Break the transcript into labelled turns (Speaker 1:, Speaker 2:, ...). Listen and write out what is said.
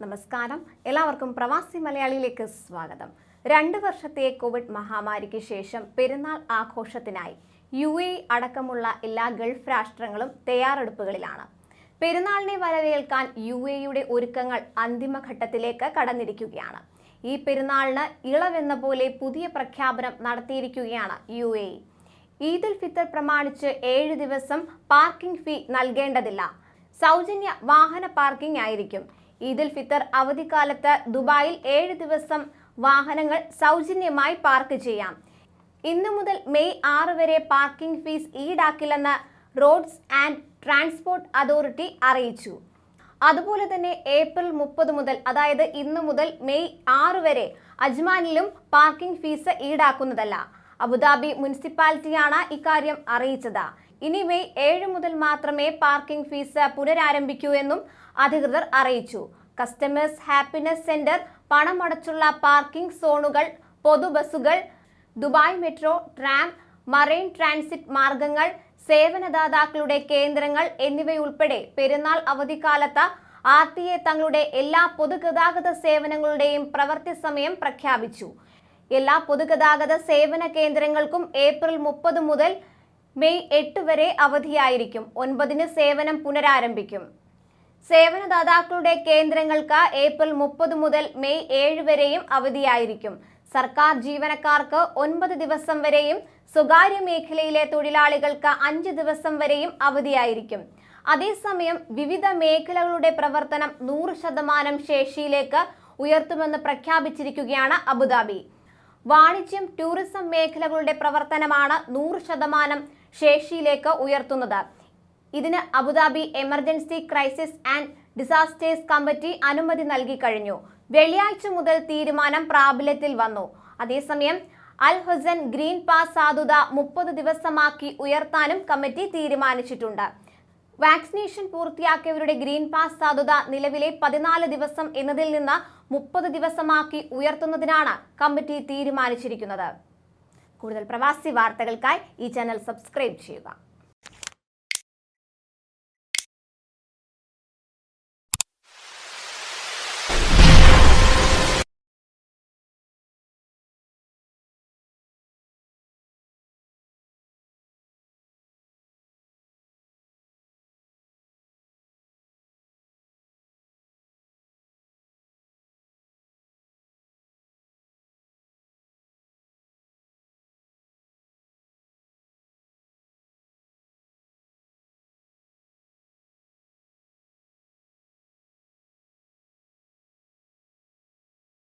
Speaker 1: നമസ്കാരം. എല്ലാവർക്കും പ്രവാസി മലയാളിയിലേക്ക് സ്വാഗതം. രണ്ട് വർഷത്തെ കോവിഡ് മഹാമാരിക്ക് ശേഷം പെരുന്നാൾ ആഘോഷത്തിനായി യു എ അടക്കമുള്ള എല്ലാ ഗൾഫ് രാഷ്ട്രങ്ങളും തയ്യാറെടുപ്പുകളിലാണ്. പെരുന്നാളിനെ വരവേൽക്കാൻ യു എയുടെ ഒരുക്കങ്ങൾ അന്തിമഘട്ടത്തിലേക്ക് കടന്നിരിക്കുകയാണ്. ഈ പെരുന്നാളിന് ഇളവെന്ന പോലെ പുതിയ പ്രഖ്യാപനം നടത്തിയിരിക്കുകയാണ് യു എ. ഈദുൽ ഫിത്തർ പ്രമാണിച്ച് ഏഴ് ദിവസം പാർക്കിംഗ് ഫീ നൽകേണ്ടതില്ല. സൗജന്യ വാഹന പാർക്കിംഗ് ആയിരിക്കും. ഈദുൽ ഫിത്തർ അവധിക്കാലത്ത് ദുബായിൽ ഏഴ് ദിവസം വാഹനങ്ങൾ സൗജന്യമായി പാർക്ക് ചെയ്യാം. ഇന്നു മുതൽ മെയ് ആറ് വരെ പാർക്കിംഗ് ഫീസ് ഈടാക്കില്ലെന്ന് റോഡ്സ് ആൻഡ് ട്രാൻസ്പോർട്ട് അതോറിറ്റി അറിയിച്ചു. അതുപോലെ തന്നെ ഏപ്രിൽ മുപ്പത് മുതൽ അതായത് ഇന്നു മുതൽ മെയ് ആറ് വരെ അജ്മാനിലും പാർക്കിംഗ് ഫീസ് ഈടാക്കുന്നതല്ല. അബുദാബി മുനിസിപ്പാലിറ്റിയാണ് ഇക്കാര്യം അറിയിച്ചത്. ഇനി മെയ് ഏഴ് മുതൽ മാത്രമേ പാർക്കിംഗ് ഫീസ് പുനരാരംഭിക്കൂ എന്നും അധികൃതർ അറിയിച്ചു. കസ്റ്റമേഴ്സ് ഹാപ്പിനെസ് സെന്റർ പണമടച്ചുള്ള പാർക്കിംഗ് സോണുകൾ പൊതുബസുകൾ Dubai metro tram marine transit മാർഗങ്ങൾ സേവനദാതാക്കളുടെ കേന്ദ്രങ്ങൾ എന്നിവയുൾപ്പെടെ പെരുന്നാൾ അവധിക്കാലത്ത് ആർ ടി എ തങ്ങളുടെ എല്ലാ പൊതുഗതാഗത സേവനങ്ങളുടെയും പ്രവൃത്തി സമയം പ്രഖ്യാപിച്ചു. എല്ലാ പൊതുഗതാഗത സേവന കേന്ദ്രങ്ങൾക്കും ഏപ്രിൽ മുപ്പത് മുതൽ മെയ് എട്ട് വരെ അവധിയായിരിക്കും. ഒൻപതിന് സേവനം പുനരാരംഭിക്കും. സേവനദാതാക്കളുടെ കേന്ദ്രങ്ങൾക്ക് ഏപ്രിൽ മുപ്പത് മുതൽ മെയ് ഏഴ് വരെയും അവധിയായിരിക്കും. സർക്കാർ ജീവനക്കാർക്ക് ഒൻപത് ദിവസം വരെയും സ്വകാര്യ മേഖലയിലെ തൊഴിലാളികൾക്ക് അഞ്ച് ദിവസം വരെയും അവധിയായിരിക്കും. അതേസമയം വിവിധ മേഖലകളുടെ പ്രവർത്തനം നൂറ് ശതമാനം ശേഷിയിലേക്ക് ഉയർത്തുമെന്ന് പ്രഖ്യാപിച്ചിരിക്കുകയാണ് അബുദാബി. വാണിജ്യം ടൂറിസം മേഖലകളുടെ പ്രവർത്തനമാണ് നൂറ് ശതമാനം ശേഷിയിലേക്ക് ഉയർത്തുന്നത്. ഇതിന് Abu Dhabi emergency crisis and disasters committee അനുമതി നൽകി കഴിഞ്ഞു. വെള്ളിയാഴ്ച മുതൽ തീരുമാനം പ്രാബല്യത്തിൽ വന്നു. അതേസമയം അൽ ഹുസൻ ഗ്രീൻ പാസ് സാധുത മുപ്പത് ദിവസമാക്കി ഉയർത്താനും കമ്മിറ്റി തീരുമാനിച്ചിട്ടുണ്ട്. വാക്സിനേഷൻ പൂർത്തിയാക്കിയവരുടെ ഗ്രീൻ പാസ് സാധുത നിലവിലെ പതിനാല് ദിവസം എന്നതിൽ നിന്ന് മുപ്പത് ദിവസമാക്കി ഉയർത്തുന്നതിനാണ് കമ്മിറ്റി തീരുമാനിച്ചിരിക്കുന്നത്. കൂടുതൽ പ്രവാസി വാർത്തകൾക്കായി ഈ ചാനൽ സബ്സ്ക്രൈബ് ചെയ്യുക.